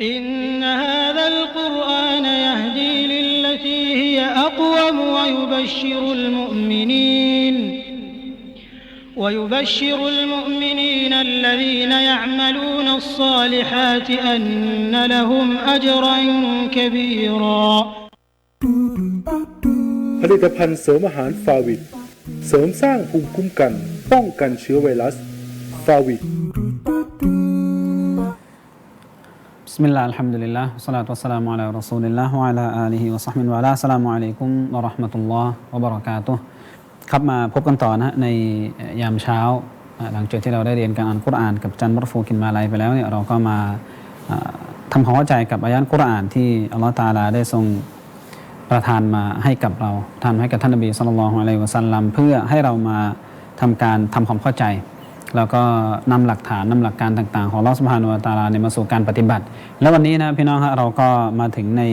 إن هذا القرآن يهدي للتي هي أقوم ويبشر المؤمنين ويبشر المؤمنين الذين يعملون الصالحات أن لهم أجرا كبيرا ผลิตภัณฑ์เสริมอาหารฟาวิดเสริมสร้างภูมิคุ้มกัน ป้องกันเชื้อไวรัสฟาวิด بسم الله الحمد لله والصلاة والسلام على رسول الله وعلى آله وصحبه وعلى السلام عليكم ورحمة الله وبركاته ครับมาพบกันต่อนะฮะในยามเช้าอ่าหลังจากที่เราได้เรียนการอ่านกุรอานกับจันมรฟูกินมาลัยไปแล้วเนี่ยเราก็มาอ่าทำความเข้าใจกับอายะห์กุรอานที่อัลลอฮฺตาลาได้ทรงประทานมาให้กับเราทานให้กับท่านนบีสุลต่านละฮ์อะลัยฮิวะสัลลัมเพื่อให้เรามาทำการทำความเข้าใจ แล้วก็นำหลักฐานนำหลักการต่าง ๆ ของอัลอสุบฮานุตาลาในยมาสู่การปฏิบัติ แล้ววันนี้นะพี่น้องฮะเราก็มาถึงใน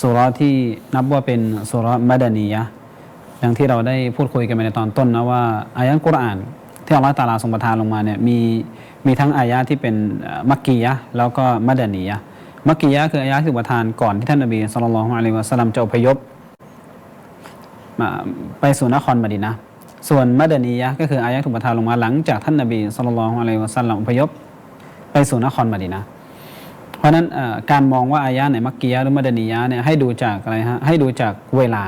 สุรที่นับว่าเป็นสุราะห์มัดานียะอย่างที่เราได้พูดคุยกันไปในตอนต้นนะว่าอายะห์กุรอาน ที่อัลลอฮฺตาลาทรงประทานลงมาเนี่ยมีมีทั้งอายะห์ที่เป็นมักกียะแล้วก็มัดานียะมักกียะคืออายะห์ที่ประทานก่อนที่ท่านนบีสุลต่านละฮ์อะลัยวะสัลลัมจะอพยพมาไปสู่นครมดีนะ ส่วนมัดนียะก็คืออายะห์ถูกประทานลงมาหลังจากท่านนบีสุลต่านละฮ์อะลัยฮิวะสัลลัมอพยพไปสู่นครมะดีนะ เพราะนั้นการมองว่าอายะห์ไหนมักกียะหรือมัดนียะเนี่ยให้ดูจากอะไรฮะให้ดูจากเวลา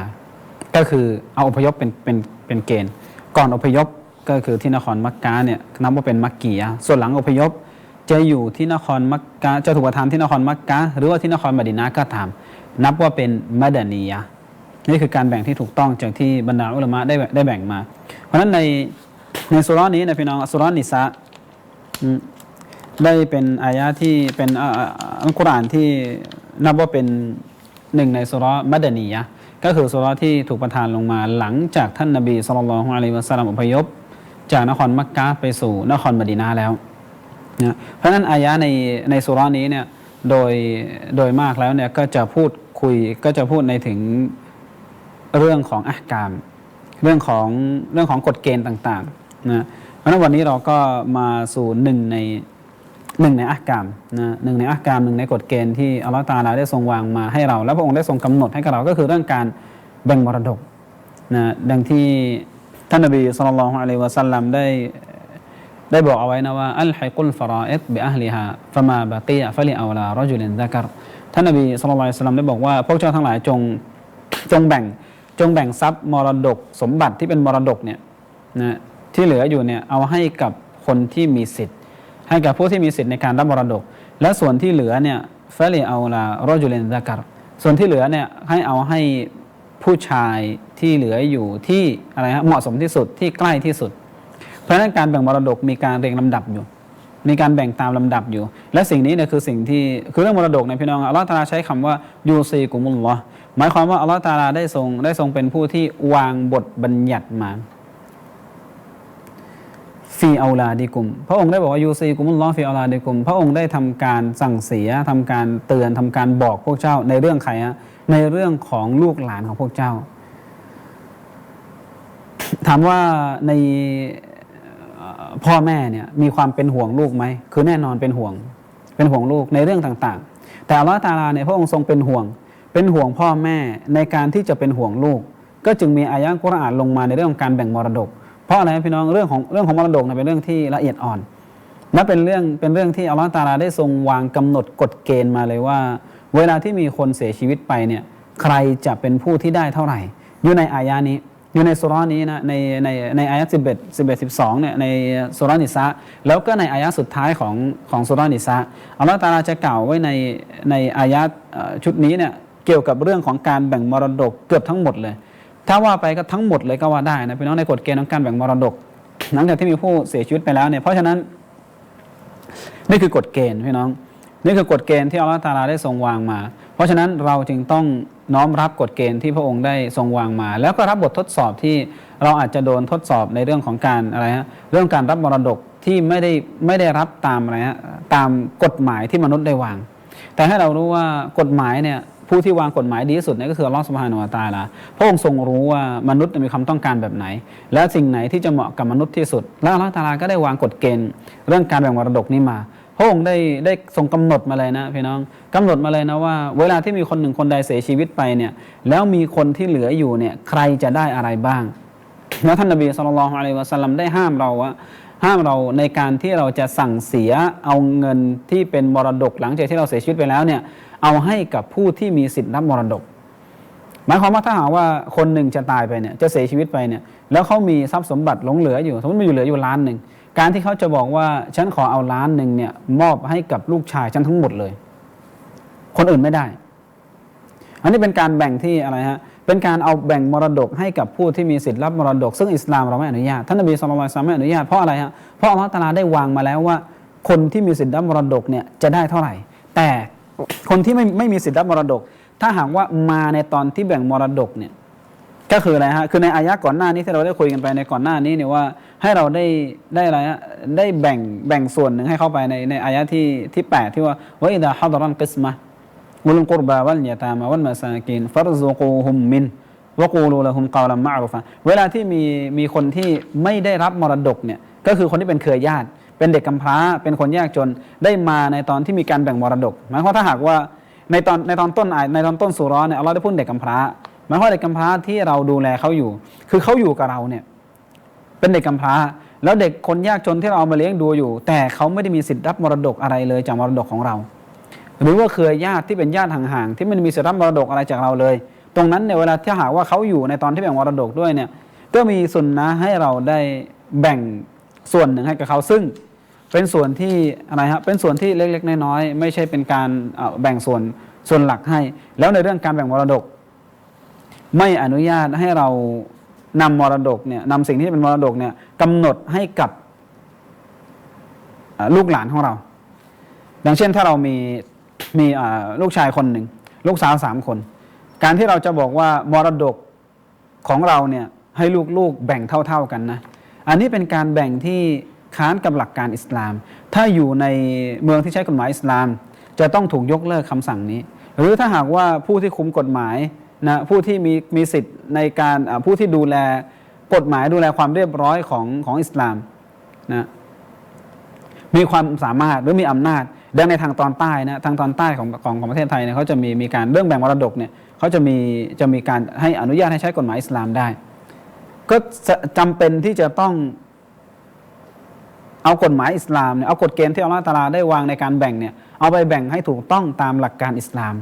ก็คือเอาอพยพเป็นเป็นเป็นเกณฑ์ ก่อนอพยพก็คือที่นครมักกะเนี่ยนับว่าเป็นมักกียะส่วนหลังอพยพจะอยู่ที่นครมักกะจะถูกประทานที่นครมักกะหรือว่าที่นครมะดีนะก็ตามนับว่าเป็นมัดนียะ นี่คือการแบ่งที่ถูกต้องจากที่บรรดาอุลามะได้ได้แบ่งมา เพราะฉะนั้นในในสุราะห์นี้นะพี่น้องสุราะห์นิสะได้เป็นอายะที่เป็นอัลกุรอานที่นับว่าเป็นหนึ่งในสุราะห์มัดนียะก็คือสุราะห์ที่ถูกประทานลงมาหลังจากท่านนบีสุลต่านละฮ์อะลัยวะสัลลัมอพยพ จากนครมักกะไปสู่นครมดีนาแล้วนะเพราะฉะนั้นอายะในในสุราะห์นี้เนี่ยโดยโดยมากแล้วเนี่ยก็จะพูดคุยก็จะพูดในถึง เรื่องของอักามเรื่องของเรื่องของกฎเกณฑ์ต่างๆนะเพราะฉะนั้นวันนี้เราก็มาสู่หนึ่งในหนึ่งในอักามนะหนึ่งในอักามหนึ่งในกฎเกณฑ์ที่อัลลอฮฺตาลาได้ทรงวางมาให้เรา แล้วพระองค์ได้ทรงกำหนดให้กับเราก็คือเรื่องการแบ่งมรดกนะดังที่ท่านนบีสุลต่านละฮ์อะลัยฮิวะสัลลัมได้ได้บอกเอาไว้นะว่าอัลฮิกุลฟารออิดบิอัลลิฮาฟะมาบะกียะฟะลิอาลารอจุลินซะกัรท่านนบีศ็อลลัลลอฮุอะลัยฮิวะซัลลัมได้บอกว่า พวกเจ้าทั้งหลายจงจงแบ่ง จงแบ่งทรัพย์มรดกสมบัติที่เป็นมรดกเนี่ยนะที่เหลืออยู่เนี่ยเอาให้กับคนที่มีสิทธิ์ ให้กับผู้ที่มีสิทธิ์ในการรับมรดก และส่วนที่เหลือเนี่ยฟะลิเอาลาโรอจุลินซะกัรส่วนที่เหลือเนี่ยให้เอาให้ผู้ชายที่เหลืออยู่ที่อะไรฮะเหมาะสมที่สุดที่ใกล้ที่สุด เพราะนั้นการแบ่งมรดกมีการเรียงลำดับอยู่ มีการแบ่งตามลำดับอยู่ และสิ่งนี้เนี่ยคือสิ่งที่คือเรื่องมรดกเนี่ยพี่น้องอัลลอฮฺตาลาใช้คำว่ายูซีกุมุลลอหมายความว่าอัลลอฮฺตาลาได้ทรงได้ทรงเป็นผู้ที่วางบทบัญญัติมาฟีเอาลาดิกุม พระองค์ได้บอกว่ายูซีกุมุลลอฟีเอาลาดิกุม พระองค์ได้ทำการสั่งเสียทำการเตือนทำการบอกพวกเจ้าในเรื่องใครฮะในเรื่องของลูกหลานของพวกเจ้า ถามว่าใน พ่อแม่เนี่ยมีความเป็นห่วงลูกไหมคือแน่นอนเป็นห่วง เป็นห่วงลูกในเรื่องต่างๆ แต่อัลลอฮฺตาลาเนี่ยพระองค์ทรงเป็นห่วง เป็นห่วงพ่อแม่ในการที่จะเป็นห่วงลูก ก็จึงมีอายะห์กุรอานลงมาในเรื่องของการแบ่งมรดก เพราะอะไรพี่น้องเรื่องของเรื่องของมรดกเนี่ยเป็นเรื่องที่ละเอียดอ่อนและเป็นเรื่องเป็นเรื่องที่อัลลอฮฺตาลาได้ทรงวางกำหนดกฎเกณฑ์มาเลยว่า เวลาที่มีคนเสียชีวิตไปเนี่ยใครจะเป็นผู้ที่ได้เท่าไหร่ อยู่ในอายะนี้ อยู่ในสุรานี้นะในในในอายะสิบเอ็ดสิบเอ็ดสิบสองเนี่ยในสุรานิสะแล้วก็ในอายะสุดท้ายของของสุรานิสะอัลลอฮฺตาลาจะกล่าวไว้ในในอายะเอ่อชุดนี้เนี่ยเกี่ยวกับเรื่องของการแบ่งมรดกเกือบทั้งหมดเลย ถ้าว่าไปก็ทั้งหมดเลยก็ว่าได้นะพี่น้องในกฎเกณฑ์ของการแบ่งมรดก หลังจากที่มีผู้เสียชีวิตไปแล้วเนี่ยเพราะฉะนั้นนี่คือกฎเกณฑ์พี่น้อง นี่คือกฎเกณฑ์ที่อัลลอฮฺตาลาได้ทรงวางมา เพราะฉะนั้นเราจึงต้องน้อมรับกฎเกณฑ์ที่พระองค์ได้ทรงวางมา แล้วก็รับบททดสอบที่เราอาจจะโดนทดสอบในเรื่องของการอะไรฮะเรื่องการรับมรดกที่ไม่ได้ไม่ได้รับตามอะไรฮะตามกฎหมายที่มนุษย์ได้วาง แต่ให้เรารู้ว่ากฎหมายเนี่ยผู้ที่วางกฎหมายดีที่สุดเนี่ยก็คืออัลอสุบฮานาอะตาลาพระองค์ทรงรู้ว่ามนุษย์มีความต้องการแบบไหน และสิ่งไหนที่จะเหมาะกับมนุษย์ที่สุด แล้วลอตาลาก็ได้วางกฎเกณฑ์ เรื่องการแบ่งมรดกนี้มา พระองค์ได้ได้ทรงกำหนดมาเลยนะพี่น้องกำหนดมาเลยนะว่า เวลาที่มีคนหนึ่งคนใดเสียชีวิตไปเนี่ยแล้วมีคนที่เหลืออยู่เนี่ยใครจะได้อะไรบ้างแล้วท่านนบีสุลต่านอะลัยวะสัลลัมได้ห้ามเราว่าห้ามเราในการที่เราจะสั่งเสียเอาเงินที่เป็นมรดกหลังจากที่เราเสียชีวิตไปแล้วเนี่ยเอาให้กับผู้ที่มีสิทธิ์รับมรดก หมายความว่าถ้าหากว่าคนหนึ่งจะตายไปเนี่ยจะเสียชีวิตไปเนี่ยแล้วเขามีทรัพย์สมบัติหลงเหลืออยู่สมมติมีอยู่เหลืออยู่ล้านหนึ่ง การที่เขาจะบอกว่าฉันขอเอาล้านหนึ่งเนี่ย มอบให้กับลูกชายฉันทั้งหมดเลย คนอื่นไม่ได้ อันนี้เป็นการแบ่งที่อะไรฮะเป็นการเอาแบ่งมรดกให้กับผู้ที่มีสิทธิ์รับมรดก ซึ่งอิสลามเราไม่อนุญาตท่านนบีสุลต่านไม่อนุญาตเพราะอะไรฮะเพราะอัลลอฮฺตาลาได้วางมาแล้วว่า คนที่มีสิทธิ์รับมรดกเนี่ยจะได้เท่าไหร่ แต่คนที่ไม่ไม่มีสิทธิ์รับมรดก ถ้าหากว่ามาในตอนที่แบ่งมรดกเนี่ย ก็คืออะไรฮะคือในอายะก่อนหน้านี้ที่เราได้คุยกันไปในก่อนหน้านี้เนี่ยว่าให้เราได้ได้อะไรฮะได้แบ่งแบ่งส่วนหนึ่งให้เข้าไปในในอายะที่ที่แปดที่ว่าว่าอิดะฮัดรันกิสมะวุลกุรบาวัลยะตามะวัลมาซากินฟัรซุกูฮุมมินวะกูลูละฮุมกาลัมมะรุฟะเวลาที่มีมีคนที่ไม่ได้รับมรดกเนี่ยก็คือคนที่เป็นเครือญาติ เป็นเด็กกำพร้าเป็นคนยากจนได้มาในตอนที่มีการแบ่งมรดกหมายความว่าถ้าหากว่าในตอนในตอนต้นอายในตอนต้นสุร้อนเนี่ยเราได้พูดเด็กกำพร้า หมายความเด็กกำพร้าที่เราดูแลเขาอยู่ คือเขาอยู่กับเราเนี่ย เป็นเด็กกำพร้า แล้วเด็กคนยากจนที่เราเอามาเลี้ยงดูอยู่ แต่เขาไม่ได้มีสิทธิ์รับมรดกอะไรเลยจากมรดกของเรา หรือว่าเครือญาติที่เป็นญาติห่างๆที่ไม่ได้มีสิทธิ์รับมรดกอะไรจากเราเลย ตรงนั้นเนี่ยเวลาที่หากว่าเขาอยู่ในตอนที่แบ่งมรดกด้วยเนี่ย ก็มีสุนนะให้เราได้แบ่งส่วนหนึ่งให้กับเขาซึ่งเป็นส่วนที่อะไรฮะเป็นส่วนที่เล็กๆน้อยๆไม่ใช่เป็นการแบ่งส่วนส่วนหลักให้ แล้วในเรื่องการแบ่งมรดก ไม่อนุญาตให้เรานำมรดกเนี่ยนำสิ่งที่เป็นมรดกเนี่ยกำหนดให้กับลูกหลานของเราอย่างเช่นถ้าเรามีมีลูกชายคนหนึ่ง ลูกสาวสามคน การที่เราจะบอกว่ามรดกของเราเนี่ยให้ลูกๆแบ่งเท่า ๆกันนะอันนี้เป็นการแบ่งที่ค้านกับหลักการอิสลาม ถ้าอยู่ในเมืองที่ใช้กฎหมายอิสลาม จะต้องถูกยกเลิกคำสั่งนี้ หรือถ้าหากว่าผู้ที่คุมกฎหมาย นะผู้ที่มีมีสิทธิ์ในการผู้ที่ดูแลกฎหมายดูแลความเรียบร้อยของของอิสลามนะมีความสามารถหรือมีอำนาจดังในทางตอนใต้นะทางตอนใต้ของของของประเทศไทยเนี่ยเขาจะมีมีการเรื่องแบ่งมรดกเนี่ยเขาจะมีจะมีการให้อนุญาตให้ใช้กฎหมายอิสลามได้ ก็จะจำเป็นที่จะต้องเอากฎหมายอิสลามเนี่ยเอากฎเกณฑ์ที่อัลลอฮฺตาลาได้วางในการแบ่งเนี่ยเอาไปแบ่งให้ถูกต้องตามหลักการอิสลาม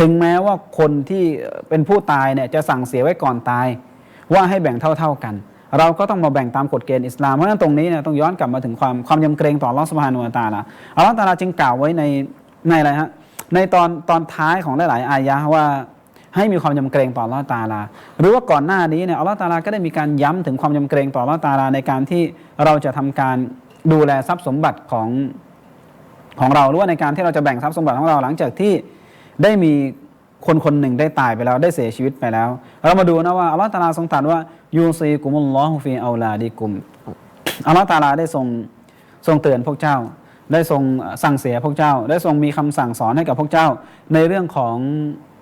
ถึงแม้ว่าคนที่เป็นผู้ตายเนี่ยจะสั่งเสียไว้ก่อนตาย ว่าให้แบ่งเท่า ๆกัน เราก็ต้องมาแบ่งตามกฎเกณฑ์อิสลามเพราะฉะนั้นตรงนี้เนี่ยต้องย้อนกลับมาถึงความความยำเกรงต่ออัลอสุบฮานุวะตาลาอัลลอฮฺตาลาจึงกล่าวไว้ในในอะไรฮะในตอนตอนท้ายของหลายๆอายะห์ว่าให้มีความยำเกรงต่ออัลลอตาลา หรือว่าก่อนหน้านี้เนี่ยอัลลอฮฺตาลาก็ได้มีการย้ำถึงความยำเกรงต่ออัลลอตาลาในการที่เราจะทำการดูแลทรัพย์สมบัติของของเราหรือว่าในการที่เราจะแบ่งทรัพย์สมบัติของเราหลังจากที่ ได้มีคนคนหนึ่งได้ตายไปแล้วได้เสียชีวิตไปแล้ว เรามาดูนะว่าอัลลอฮฺตาลาทรงตรัสว่ายูซีกุมุลลอฮุฟีอัลลาดิกุมอัลลอฮฺตาลาได้ทรงทรงเตือนพวกเจ้า ได้ทรงสั่งเสียพวกเจ้า ได้ทรงมีคำสั่งสอนให้กับพวกเจ้า ในเรื่องของ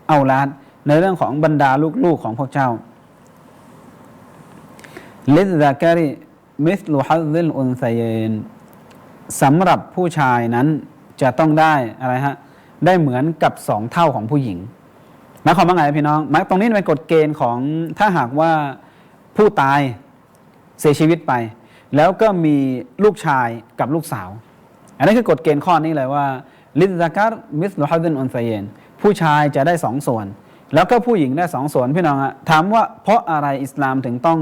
เอาลาดในเรื่องของบรรดาลูกๆของพวกเจ้าลิซะกริมิสลุฮัซซิลอุนไซเยนสำหรับผู้ชายนั้นจะต้องได้อะไรฮะ ได้เหมือนกับสองเท่าของผู้หญิงหมายความว่าไงพี่น้องหมายตรงนี้เป็นกฎเกณฑ์ของถ้าหากว่าผู้ตายเสียชีวิตไป แล้วก็มีลูกชายกับลูกสาว อันนี้คือกฎเกณฑ์ข้อนี้เลยว่าลิซาการมิสลุฮัซซินอุนไซเยนผู้ชายจะได้สองส่วน แล้วก็ผู้หญิงได้สองส่วนพี่น้องอะถามว่าเพราะอะไรอิสลามถึงต้อง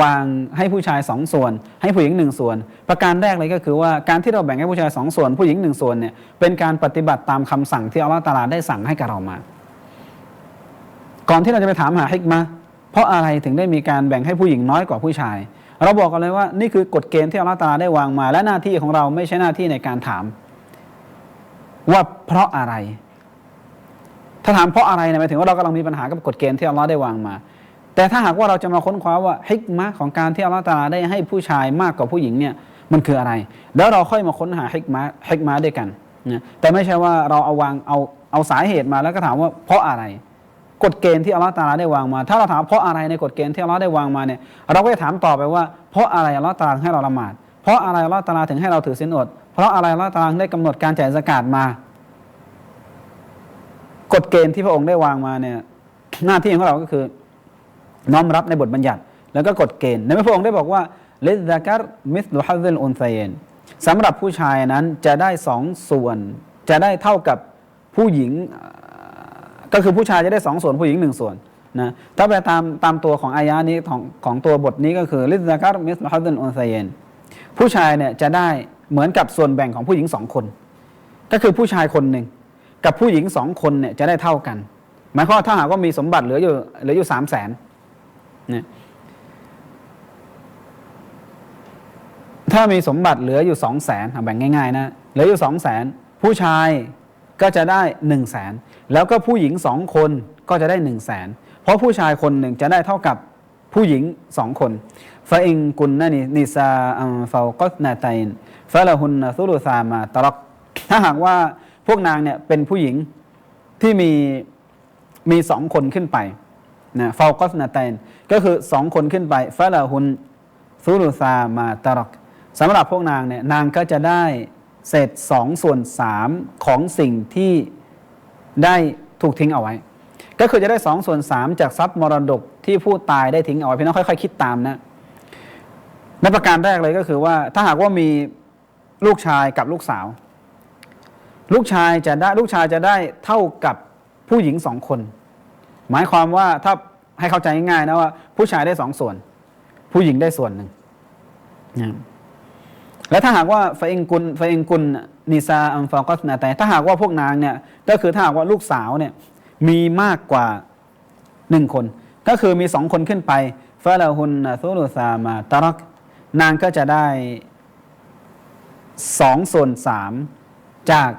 วางให้ผู้ชายสองส่วน ให้ผู้หญิงหนึ่งส่วน ประการแรกเลยก็คือว่าการที่เราแบ่งให้ผู้ชายสองส่วน ผู้หญิงหนึ่งส่วนเนี่ยเป็นการปฏิบัติตามคำสั่งที่อัลลอฮฺตาลาได้สั่งให้กับเรามา ก่อนที่เราจะไปถามหาฮิกมะห์เพราะอะไรถึงได้มีการแบ่งให้ผู้หญิงน้อยกว่าผู้ชาย เราบอกกันเลยว่านี่คือกฎเกณฑ์ที่อัลลอฮฺตาลาได้วางมา และหน้าที่ของเราไม่ใช่หน้าที่ในการถาม ว่าเพราะอะไร ถ้าถามเพราะอะไรเนี่ยหมายถึงว่าเรากำลังมีปัญหากับกฎเกณฑ์ที่อัลลอฮ์ได้วางมา แต่ถ้าหากว่าเราจะมาค้นคว้าว่าฮิกมะของการที่อัลลอฮ์ตาลาได้ให้ผู้ชายมากกว่าผู้หญิงเนี่ยมันคืออะไร แล้วเราค่อยมาค้นหาฮิกมะห์ฮิกมะด้วยกันนะแต่ไม่ใช่ว่าเราเอาวางเอาเอาสาเหตุมาแล้วก็ถามว่าเพราะอะไร กฎเกณฑ์ที่อัลลอฮ์ตาลาได้วางมา ถ้าเราถามเพราะอะไรในกฎเกณฑ์ที่อัลลอฮ์ได้วางมาเนี่ยเราก็จะถามต่อไปว่า เพราะอะไรอัลลอฮ์ตาลาให้เราละหมาด เพราะอะไรอัลลอฮ์ตาลาถึงให้เราถือศีลอด เพราะอะไรอัลลอฮ์ตาลาได้กำหนดการจ่ายสกาดมา กฎเกณฑ์ที่พระองค์ได้วางมาเนี่ยหน้าที่ของเราก็คือ น้อมรับในบทบัญญัติ แล้วก็กฎเกณฑ์ในพระองค์ได้บอกว่าเลซากัรมิสลุฮัซซิลอุนไซเนสำหรับผู้ชายนั้นจะได้สองส่วน จะได้เท่ากับผู้หญิงก็คือผู้ชายจะได้สองส่วนผู้หญิงหนึ่งส่วนนะถ้าไปตามตามตัวของอายะนี้ของของตัวบทนี้ก็คือลิซากัรมิสลฮัซซิลอุนไซเนผู้ชายเนี่ยจะได้เหมือนกับส่วนแบ่งของผู้หญิงสองคน ก็คือผู้ชายคนหนึ่งกับผู้หญิงสองคนเนี่ยจะได้เท่ากัน หมายความว่าถ้าหากว่ามีสมบัติเหลืออยู่เหลืออยู่สามแสน นี่ยถ้ามีสมบัติเหลืออยู่สองแสนแบ่งง่าย ๆ นะ เหลืออยู่สองแสนผู้ชายก็จะได้หนึ่งแสนแล้วก็ผู้หญิงสองคนก็จะได้หนึ่งแสนเพราะผู้ชายคนหนึ่งจะได้เท่ากับผู้หญิงสองคนฟาอิงกุนนนินิซาอัมฟาวกัสนาตัยนฟาละหุนนะซุลุซามาตรักถ้าหากว่าพวกนางเนี่ยเป็นผู้หญิงที่มีมีสองคนขึ้นไป นะฟาวกัสนาตนก็คือสองคนขึ้นไปฟาละหุนซุลุซามาตรักสำหรับพวกนางเนี่ยนางก็จะได้เศษสองส่วนสามของสิ่งที่ได้ถูกทิ้งเอาไว้ ก็คือจะได้สองส่วนสามจากทรัพย์มรดกที่ผู้ตายได้ทิ้งเอาไว้พี่น้องค่อยๆคิดตามนะในประการแรกเลยก็คือว่าถ้าหากว่ามีลูกชายกับลูกสาว ลูกชายจะได้ลูกชายจะได้เท่ากับผู้หญิงสองคน หมายความว่าถ้าให้เข้าใจง่ายๆนะว่า ผู้ชายได้สองส่วน ผู้หญิงได้ส่วนหนึ่งนะและถ้าหากว่าฟาอิงกุลฟาอิงกุลนิซาอัมฟากัสนาแต่ถ้าหากว่าพวกนางเนี่ย ก็คือถ้าหากว่าลูกสาวเนี่ย มีมากกว่าหนึ่งคน ก็คือมีสองคนขึ้นไปฟาลาฮุนซุลุซามาตารักนางก็จะได้สองส่วนสามจาก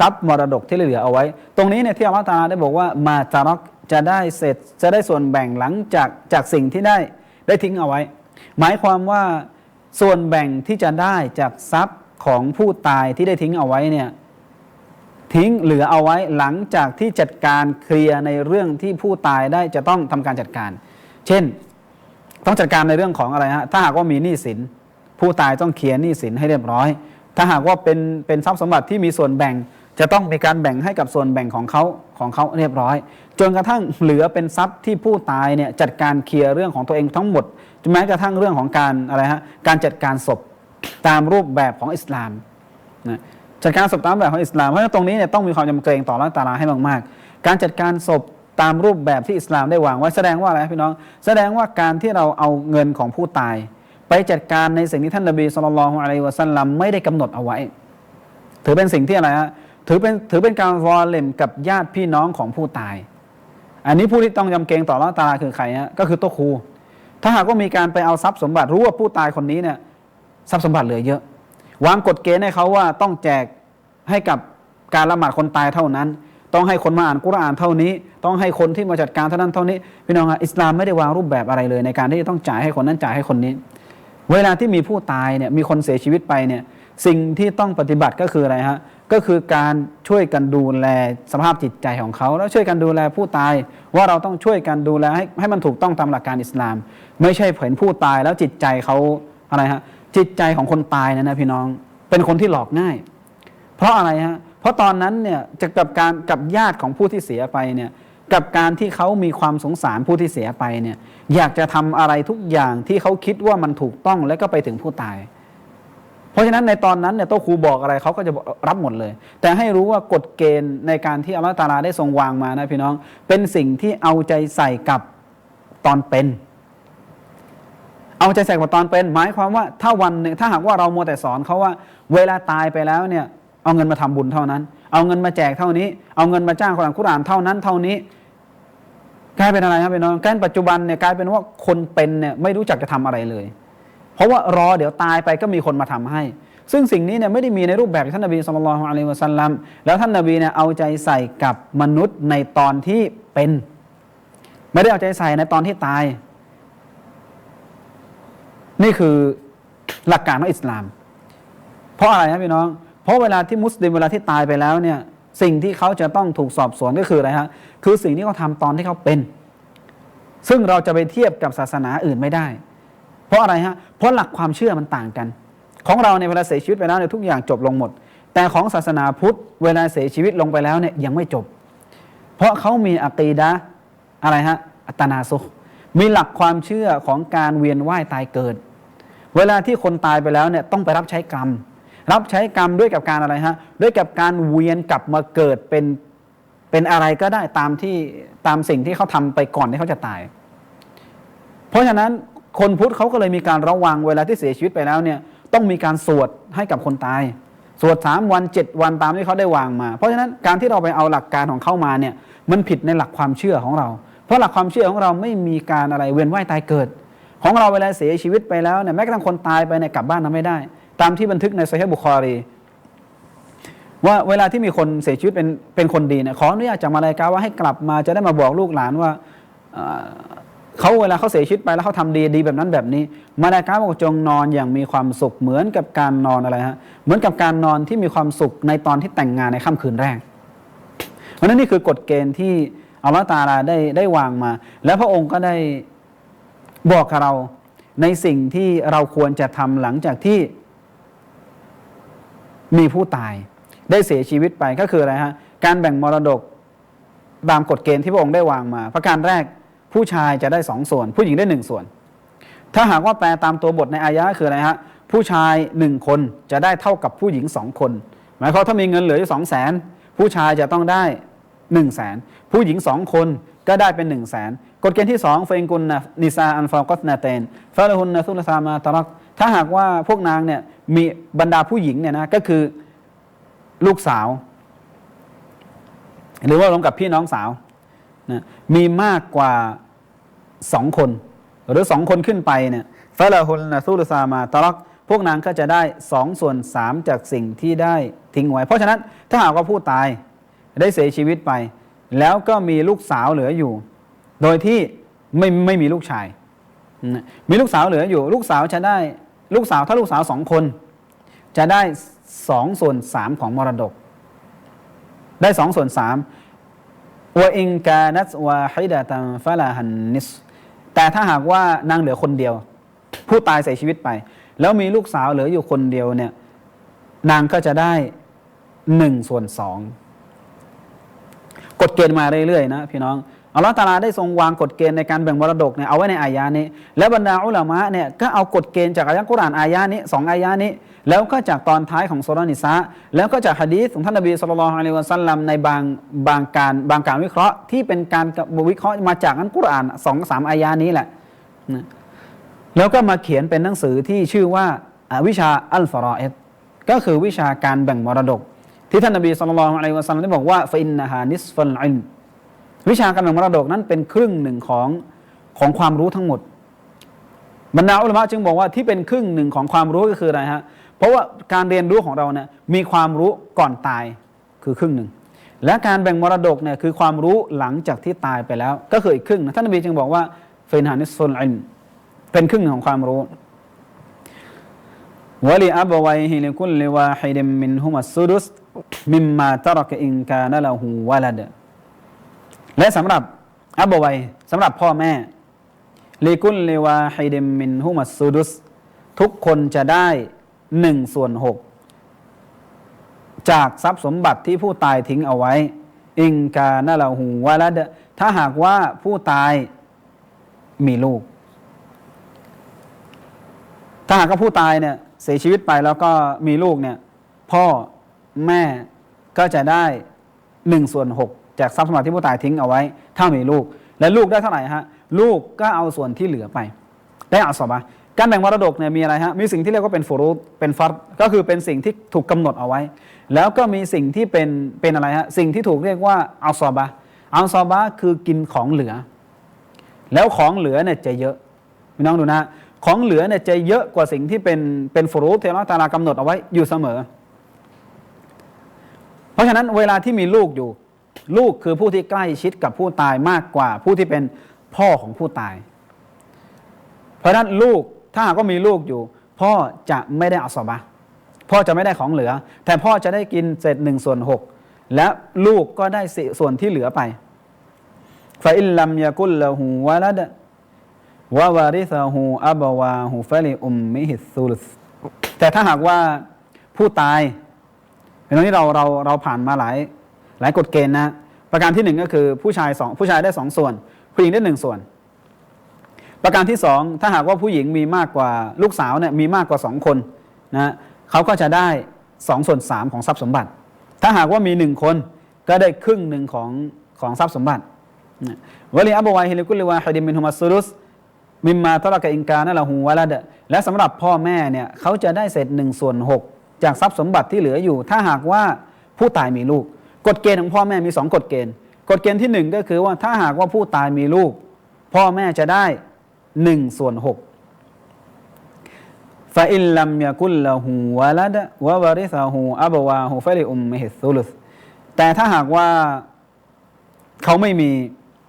ทรัพย์มรดกที่เหลือเอาไว้ ตรงนี้เนี่ยที่อัลลอฮฺตาได้บอกว่ามาตารัก จะได้เสร็จจะได้ส่วนแบ่งหลังจากจากสิ่งที่ได้ได้ทิ้งเอาไว้ หมายความว่าส่วนแบ่งที่จะได้จากทรัพย์ของผู้ตายที่ได้ทิ้งเอาไว้เนี่ยทิ้งเหลือเอาไว้หลังจากที่จัดการเคลียร์ในเรื่องที่ผู้ตายได้จะต้องทำการจัดการ เช่น ต้องจัดการในเรื่องของอะไรฮะถ้าหากว่ามีหนี้สิน ผู้ตายต้องเคลียร์หนี้สินให้เรียบร้อย ถ้าหากว่าเป็นเป็นทรัพย์สมบัติที่มีส่วนแบ่ง จะต้องมีการแบ่งให้กับส่วนแบ่งของเขาของเขาเรียบร้อย จนกระทั่งเหลือเป็นทรัพย์ที่ผู้ตายเนี่ยจัดการเคลียร์เรื่องของตัวเองทั้งหมดแม้กระทั่งเรื่องของการอะไรฮะการจัดการศพตามรูปแบบของอิสลามนะจัดการศพตามแบบของอิสลามเพราะฉะนั้นตรงนี้เนี่ยต้องมีความจำเกรงต่อรัตาลาให้มากๆ การจัดการศพตามรูปแบบที่อิสลามได้วางไว้แสดงว่าอะไรพี่น้อง แสดงว่าการที่เราเอาเงินของผู้ตาย ไปจัดการในสิ่งที่ท่านนบีสุลต่านละฮ์อะลัยวะสัลลัมไม่ได้กำหนดเอาไว้ ถือเป็นสิ่งที่อะไรฮะ ถือเป็นถือเป็นการวอลเลมกับญาติพี่น้องของผู้ตาย อันนี้ผู้ที่ต้องยำเกรงต่อรัตาลาคือใครฮะก็คือโตครู ถ้าหากว่ามีการไปเอาทรัพย์สมบัติรู้ว่าผู้ตายคนนี้เนี่ยทรัพย์สมบัติเหลือเยอะ วางกฎเกณฑ์ให้เขาว่าต้องแจกให้กับการละหมาดคนตายเท่านั้น ต้องให้คนมาอ่านกุรอานเท่านี้ ต้องให้คนที่มาจัดการเท่านั้นเท่านี้ พี่น้องอะอิสลามไม่ได้วางรูปแบบอะไรเลย ในการที่จะต้องจ่ายให้คนนั้นจ่ายให้คนนี้ เวลาที่มีผู้ตายเนี่ยมีคนเสียชีวิตไปเนี่ยสิ่งที่ต้องปฏิบัติก็คืออะไรฮะ ก็คือการช่วยกันดูแลสภาพจิตใจของเขา แล้วช่วยกันดูแลผู้ตาย ว่าเราต้องช่วยกันดูแลให้ให้มันถูกต้องตามหลักการอิสลาม ไม่ใช่เห็นผู้ตายแล้วจิตใจเขาอะไรฮะจิตใจของคนตายนยนะพี่น้องเป็นคนที่หลอกง่าย เพราะอะไรฮะเพราะตอนนั้นเนี่ยจะกับการกับญาติของผู้ที่เสียไปเนี่ยกับการที่เขามีความสงสารผู้ที่เสียไปเนี่ยอยากจะทำอะไรทุกอย่างที่เขาคิดว่ามันถูกต้องแล้วก็ไปถึงผู้ตาย เพราะฉะนั้นในตอนนั้นเนี่ยโตครูบอกอะไรเขาก็จะรับหมดเลย แต่ให้รู้ว่ากฎเกณฑ์ในการที่อัลลอฮฺตาลาได้ทรงวางมานะพี่น้อง เป็นสิ่งที่เอาใจใส่กับตอนเป็น เอาใจใส่กับตอนเป็น หมายความว่าถ้าวันหนึ่งถ้าหากว่าเราโมวแต่สอนเขาว่า เวลาตายไปแล้วเนี่ยเอาเงินมาทำบุญเท่านั้น เอาเงินมาแจกเท่านี้ เอาเงินมาจ้างคนอ่านคุรานเท่านั้นเท่านี้กลายเป็นอะไรครับพี่น้องกลายเป็นปัจจุบันเนี่ยกลายเป็นว่าคนเป็นเนี่ยไม่รู้จักจะทำอะไรเลย เพราะว่ารอเดี๋ยวตายไปก็มีคนมาทำให้ ซึ่งสิ่งนี้เนี่ยไม่ได้มีในรูปแบบที่ท่านนบีสุลต่านอะลัยวะสัลลัมแล้วท่านนบีเนี่ยเอาใจใส่กับมนุษย์ในตอนที่เป็น ไม่ได้เอาใจใส่ในตอนที่ตาย นี่คือหลักการของอิสลาม เพราะอะไรครับพี่น้อง เพราะเวลาที่มุสลิมเวลาที่ตายไปแล้วเนี่ยสิ่งที่เขาจะต้องถูกสอบสวนก็คืออะไรฮะคือสิ่งที่เขาทำตอนที่เขาเป็น ซึ่งเราจะไปเทียบกับศาสนาอื่นไม่ได้ ราะอะไรฮะเพราะหลักความเชื่อมันต่างกัน ของเราในเวลาเสียชีวิตไปแล้วเนี่ยทุกอย่างจบลงหมด แต่ของศาสนาพุทธเวลาเสียชีวิตลงไปแล้วเนี่ยยังไม่จบ เพราะเขามีอะกีดะอะไรฮะอัตนาซุขมีหลักความเชื่อของการเวียนว่ายตายเกิด เวลาที่คนตายไปแล้วเนี่ยต้องไปรับใช้กรรม รับใช้กรรมด้วยกับการอะไรฮะด้วยกับการเวียนกลับมาเกิดเป็นเป็นอะไรก็ได้ตามที่ตามสิ่งที่เขาทำไปก่อนที่เขาจะตาย เพราะฉะนั้น คนพุทธเขาก็เลยมีการระวังเวลาที่เสียชีวิตไปแล้วเนี่ยต้องมีการสวดให้กับคนตาย สวดสามวันเจ็ดวันตามที่เขาได้วางมา เพราะฉะนั้นการที่เราไปเอาหลักการของเขามาเนี่ยมันผิดในหลักความเชื่อของเรา เพราะหลักความเชื่อของเราไม่มีการอะไรเวียนว่ายตายเกิด ของเราเวลาเสียชีวิตไปแล้วเนี่ยแม้กระทั่งคนตายไปเนี่ยกลับบ้านทำไม่ได้ ตามที่บันทึกในโซฮบุคอรีว่าเวลาที่มีคนเสียชีวิตเป็นเป็นคนดีเนี่ยขออนุญาตจากมาลายกาว่าให้กลับมาจะได้มาบอกลูกหลานว่า เขาเวลาเขาเสียชีวิตไปแล้วเขาทำดีดีแบบนั้นแบบนี้ มาลายกาบอกจงนอนอย่างมีความสุขเหมือนกับการนอนอะไรฮะเหมือนกับการนอนที่มีความสุขในตอนที่แต่งงานในค่ำคืนแรก เพราะนั้นนี่คือกฎเกณฑ์ที่อัลลอฮฺตาลาได้ได้วางมา แล้วพระองค์ก็ได้บอกกับเราในสิ่งที่เราควรจะทำหลังจากที่ มีผู้ตาย ได้เสียชีวิตไปก็คืออะไรฮะการแบ่งมรดกตามกฎเกณฑ์ที่พระองค์ได้วางมาประการแรก ผู้ชายจะได้สองส่วน ผู้หญิงได้หนึ่งส่วน ถ้าหากว่าแปลตามตัวบทในอายะคืออะไรฮะผู้ชายหนึ่งคนจะได้เท่ากับผู้หญิงสองคน หมายความถ้ามีเงินเหลืออยู่สองแสนผู้ชายจะต้องได้หนึ่งแสนผู้หญิงสองคนก็ได้เป็นหนึ่งแสนกฎเกณฑ์ที่สองเฟงกุลนะนิซาอันฟากอสนาเตนฟาลหุนนะซุลซามาตารักถ้าหากว่าพวกนางเนี่ยมีบรรดาผู้หญิงเนี่ยนะก็คือลูกสาว หรือว่ารวมกับพี่น้องสาวนะมีมากกว่า สองคน หรือสองคนขึ้นไปเนี่ยฟาลาฮุลนะซูลซามาตลักพวกนางก็จะได้สองส่วนสามจากสิ่งที่ได้ทิ้งไว้ เพราะฉะนั้นถ้าหากว่าผู้ตายได้เสียชีวิตไป แล้วก็มีลูกสาวเหลืออยู่ โดยที่ไม่ไม่มีลูกชาย มีลูกสาวเหลืออยู่ ลูกสาวจะได้ลูกสาวถ้าลูกสาวสองคน จะได้สองส่วนสามของมรดก ได้สองส่วนสามวอิงกานัสวาฮิดะตันฟะลาฮันนิส แต่ถ้าหากว่านางเหลือคนเดียว ผู้ตายเสียชีวิตไป แล้วมีลูกสาวเหลืออยู่คนเดียวเนี่ย นางก็จะได้หนึ่งส่วนสองกฎเกณฑ์มาเรื่อยๆนะพี่น้อง อัลลอฮฺตาลาได้ทรงวางกฎเกณฑ์ในการแบ่งมรดกเนี่ยเอาไว้ในอายานี้ และบรรดาอุลามะเนี่ยก็เอากฎเกณฑ์จากอายะกุรอานอายานี้สองอายานี้ แล้วก็จากตอนท้ายของสุรนิสาแล้วก็จากฮะดีษของท่านนบีสุลต่านอะลัยฮิวะสัลลัมในบางบางการบางการวิเคราะห์ที่เป็นการวิเคราะห์มาจากอันกุรอานสองสามอายานี้แหละแล้วก็มาเขียนเป็นหนังสือที่ชื่อว่าวิชาอัลฟารอเอดก็คือวิชาการแบ่งมรดก ที่ท่านนบีสุลต่านอะลัยฮิวะสัลลัมได้บอกว่าฟินนะฮานิสฟัลอิลม วิชาการแบ่งมรดกนั้นเป็นครึ่งหนึ่งของของความรู้ทั้งหมด บรรดาอุลามะจึงบอกว่าที่เป็นครึ่งหนึ่งของความรู้ก็คืออะไรฮะเพราะว่าการเรียนรู้ของเราเนี่ยมีความรู้ก่อนตายคือครึ่งหนึ่งและการแบ่งมรดกเนี่ยคือความรู้หลังจากที่ตายไปแล้ว ก็คืออีกครึ่งนะท่านนบีจึงบอกว่าเฟนฮานิสซุลอินเป็นครึ่งหนึ่งของความรู้วลีอับวัยฮิลิคุลลิวาฮิดมินฮุมัสซุดุสมิมมาตรักอินกานะละหูวะลัด และสำหรับอับบวัยสำหรับพ่อแม่ลีกุลเลวาไฮเดมมินฮุมัสซูดุส ทุกคนจะได้หนึ่งส่วนหกจากทรัพย์สมบัติที่ผู้ตายทิ้งเอาไว้ อิงกานาลาหูวาละดะถ้าหากว่าผู้ตายมีลูก ถ้าหากว่าผู้ตายเนี่ยเสียชีวิตไปแล้วก็มีลูกเนี่ย พ่อแม่ก็จะได้หนึ่งส่วนหก จากทรัพย์สมบัติที่ผู้ตายทิ้งเอาไว้ ถ้ามีลูก และลูกได้เท่าไหร่ฮะลูกก็เอาส่วนที่เหลือไป ได้อัศบะการแบ่งมรดกเนี่ยมีอะไรฮะมีสิ่งที่เรียกว่าเป็นฟูรุตเป็นฟัรดก็คือเป็นสิ่งที่ถูกกำหนดเอาไว้ แล้วก็มีสิ่งที่เป็นเป็นอะไรฮะสิ่งที่ถูกเรียกว่าอัลซอบะอัลซอบะคือกินของเหลือ แล้วของเหลือเนี่ยจะเยอะพี่น้องดูนะของเหลือเนี่ยจะเยอะกว่าสิ่งที่เป็นเป็นฟูรุตที่อัลตาลากำหนดเอาไว้อยู่เสมอ เพราะฉะนั้นเวลาที่มีลูกอยู่ ลูกคือผู้ที่ใกล้ชิดกับผู้ตายมากกว่า ผู้ที่เป็นพ่อของผู้ตาย เพราะฉะนั้นลูกถ้ากว่ามีลูกอยู่ พ่อจะไม่ได้อัศบะพ่อจะไม่ได้ของเหลือ แต่พ่อจะได้กินเศษหนึ่งส่วนหกและลูกก็ได้ส่วนที่เหลือไปฟาอิลลัมยากุลละหูวะละดวะวาริซาหูอับวาหูฟะลิอุมมิฮิสุลสแต่ถ้าหากว่าผู้ตายเป็นตรงนี้เราเราเราผ่านมาหลาย ลายกฎเกณฑ์นะ ประการที่หนึ่งก็คือผู้ชายสองผู้ชายได้สองส่วน ผู้หญิงได้หนึ่งส่วน ประการที่สองถ้าหากว่าผู้หญิงมีมากกว่าลูกสาวเนี่ยมีมากกว่าสองคนนะเขาก็จะได้สองส่วนสามของทรัพย์สมบัติ ถ้าหากว่ามีหนึ่งคนก็ได้ครึ่งหนึ่งของของทรัพย์สมบัติวลีอับวายฮิลิกุลิวาฮิดิมินฮุมัสซุรุสมิมมาตระกะอินกานะละหูวะละดะและสำหรับพ่อแม่เนี่ยเขาจะได้เศษหนึ่งส่วนหกจากทรัพย์สมบัติที่เหลืออยู่ ถ้าหากว่าผู้ตายมีลูก กฎเกณฑ์ของพ่อแม่มีสองกฎเกณฑ์ กฎเกณฑ์ที่หนึ่งก็คือว่าถ้าหากว่าผู้ตายมีลูก พ่อแม่จะได้หนึ่งส่วนหกฟาอิลลัมยากุลละหูวะละดะวะวาริซาหูอับวาหูฟะลิอุมมิฮิซุลุสแต่ถ้าหากว่าเขาไม่มี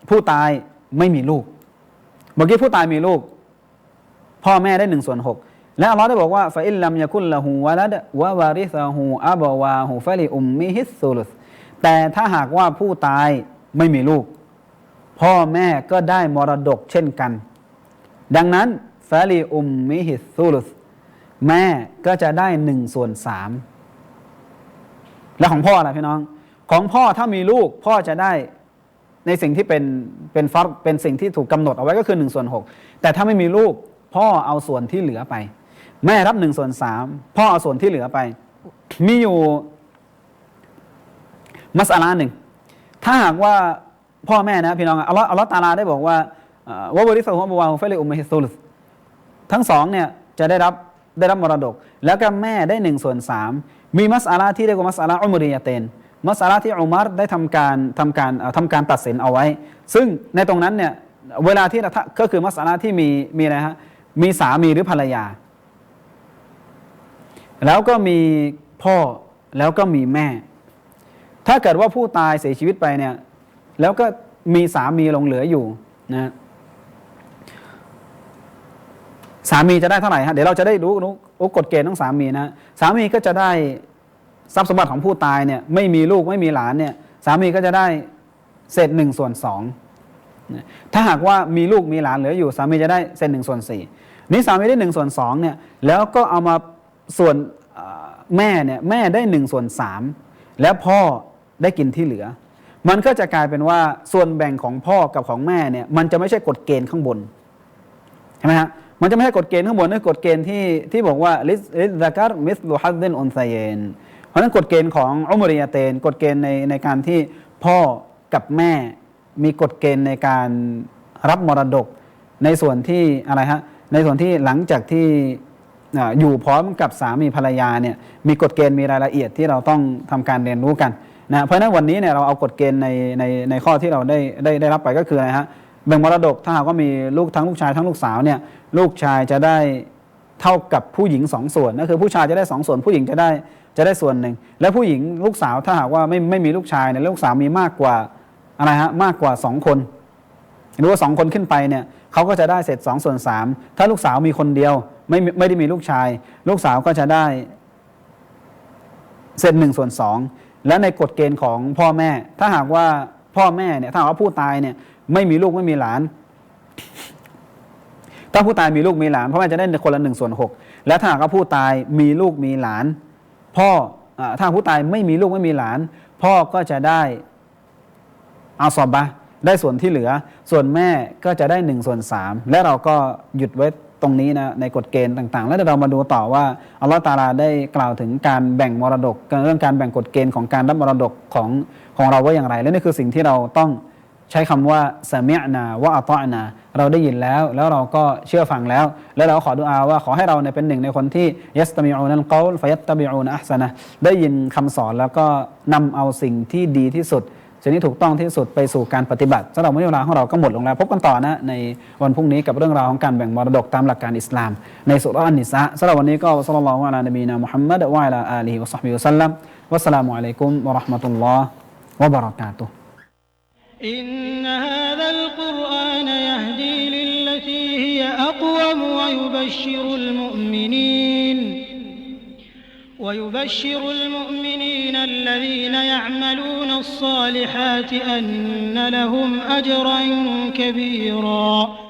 ผู้ตายไม่มีลูก เมื่อกี้ผู้ตายมีลูก พ่อแม่ได้หนึ่งส่วนหกและอัลลอฮ์ได้บอกว่าฟาอิลลัมยากุลละหูวะละดะวะวาริซาหูอับวาหูฟะลิอุมมิฮิสซุลุส แต่ถ้าหากว่าผู้ตายไม่มีลูก พ่อแม่ก็ได้มรดกเช่นกัน ดังนั้นฟาลิอุมมิฮิสซุลุสแม่ก็จะได้หนึ่งส่วนสามแล้วของพ่อล่ะพี่น้อง ของพ่อถ้ามีลูกพ่อจะได้ในสิ่งที่เป็นเป็นฟัรเป็นสิ่งที่ถูกกำหนดเอาไว้ก็คือหนึ่งส่วนหกแต่ถ้าไม่มีลูก พ่อเอาส่วนที่เหลือไป แม่รับหนึ่งส่วนสามพ่อเอาส่วนที่เหลือไป มีอยู่ มัสอาลาหนึ่ง ถ้าหากว่าพ่อแม่นะพี่น้องอัลลอฮ์อัลลอฮ์ตาลาได้บอกว่าวะบริสุทธิ์วะวะเฟลิอุมฮิซุลทั้งสองเนี่ยจะได้รับได้รับมรดก แล้วก็แม่ได้หนึ่งส่วนสามมีมัสอาลาที่เรียกว่ามัสอาลาอุมริยาเตนมัสอาลาที่อุมัรได้ทำการทำการทำการตัดสินเอาไว้ ซึ่งในตรงนั้นเนี่ยเวลาที่ก็คือมัสอาลาที่มีมีอะไรฮะมีสามีหรือภรรยา แล้วก็มีพ่อแล้วก็มีแม่ ถ้าเกิดว่าผู้ตายเสียชีวิตไปเนี่ย แล้วก็มีสามีหลงเหลืออยู่นะสามีจะได้เท่าไหร่ฮะเดี๋ยวเราจะได้รู้รู้กฎเกณฑ์ของสามีนะสามีก็จะได้ทรัพย์สมบัติของผู้ตายเนี่ย ไม่มีลูกไม่มีหลานเนี่ย สามีก็จะได้เศษหนึ่งส่วนสองถ้าหากว่ามีลูกมีหลานเหลืออยู่ สามีจะได้เศษหนึ่งส่วนสี่นี่สามีได้หนึ่งส่วนสองเนี่ย แล้วก็เอามาส่วนแม่เนี่ยแม่ได้หนึ่งส่วนสามแล้วพ่อ ได้กินที่เหลือ มันก็จะกลายเป็นว่าส่วนแบ่งของพ่อกับของแม่เนี่ยมันจะไม่ใช่กฎเกณฑ์ข้างบนใช่ไหมฮะมันจะไม่ใช่กฎเกณฑ์ข้างบนนี่กฎเกณฑ์ที่ที่บอกว่าลิสลิสซาการมิสลูฮัดเดนอุนไซเยนเพราะนั้นกฎเกณฑ์ของอุมริยาเตนกฎเกณฑ์ในในการที่พ่อกับแม่มีกฎเกณฑ์ในการรับมรดกในส่วนที่อะไรฮะในส่วนที่หลังจากที่อยู่พร้อมกับสามีภรรยาเนี่ยมีกฎเกณฑ์มีรายละเอียดที่เราต้องทำการเรียนรู้กัน นะเพราะฉะนั้นวันนี้เนี่ยเราเอากฎเกณฑ์ในในในข้อที่เราได้ได้ได้รับไปก็คืออะไรฮะแบ่งมรดกถ้าหากว่ามีลูกทั้งลูกชายทั้งลูกสาวเนี่ยลูกชายจะได้เท่ากับผู้หญิงสองส่วนนั่นคือผู้ชายจะได้สองส่วน ผู้หญิงจะได้จะได้ส่วนหนึ่ง และผู้หญิงลูกสาวถ้าหากว่าไม่ไม่มีลูกชายเนี่ยลูกสาวมีมากกว่าอะไรฮะมากกว่าสองคนหรือว่าสองคนขึ้นไปเนี่ยเขาก็จะได้เสร็จสองส่วนสามถ้าลูกสาวมีคนเดียวไม่ไม่ได้มีลูกชาย ลูกสาวก็จะได้เศษหนึ่งส่วนสอง และในกฎเกณฑ์ของพ่อแม่ ถ้าหากว่าพ่อแม่เนี่ยถ้าหากว่าผู้ตายเนี่ย ไม่มีลูกไม่มีหลาน ถ้าผู้ตายมีลูกมีหลานพ่อแม่จะได้คนละหนึ่งส่วนหกและถ้าหากว่าผู้ตายมีลูกมีหลาน พ่อถ้าผู้ตายไม่มีลูกไม่มีหลาน พ่อก็จะได้อาซอบะได้ส่วนที่เหลือ ส่วนแม่ก็จะได้หนึ่งส่วนสามและเราก็หยุดไว้ รงนี้นะในกฎเกณฑ์ต่าง ๆ แล้วเรามาดูต่อว่าอัลลอฮฺตาลาได้กล่าวถึงการแบ่งมรดกเรื่องการแบ่งกฎเกณฑ์ของการรับมรดกของของเราว่าอย่างไร และนี่คือสิ่งที่เราต้องใช้คำว่าสเมียนาวะอัตอนา เราได้ยินแล้ว แล้วเราก็เชื่อฟังแล้ว แล้วเราขอดุอาว่าขอให้เราเนี่ยเป็นหนึ่งในคนที่ยัสตมิอูนัลกอลฟยัตตบิอูนอัพซนะได้ยินคำสอนแล้วก็นำเอาสิ่งที่ดีที่สุด สิ่งที่ถูกต้องที่สุดไปสู่การปฏิบัติสำหรับวันนี้เวลาของเราก็หมดลงแล้ว พบกันต่อนะในวันพรุ่งนี้กับเรื่องราวของการแบ่งมรดกตามหลักการอิสลาม ในสุรอันนิสะสำหรับวันนี้ก็สัลลัลลอฮุอะลานบีนามุฮัมมัดวะอะลาอาลีฮิวะซอฮบิวะซัลลัมวัสสลามุอะลัยกุมวะเราะห์มะตุลลอฮ์วะบะเราะกาตุฮ์ إن هذا القرآن يهدي للتي هي أقوم ويبشر المؤمنين ويبشر المؤمنين الذين يعملون الصالحات أن لهم أجرا كبيرا.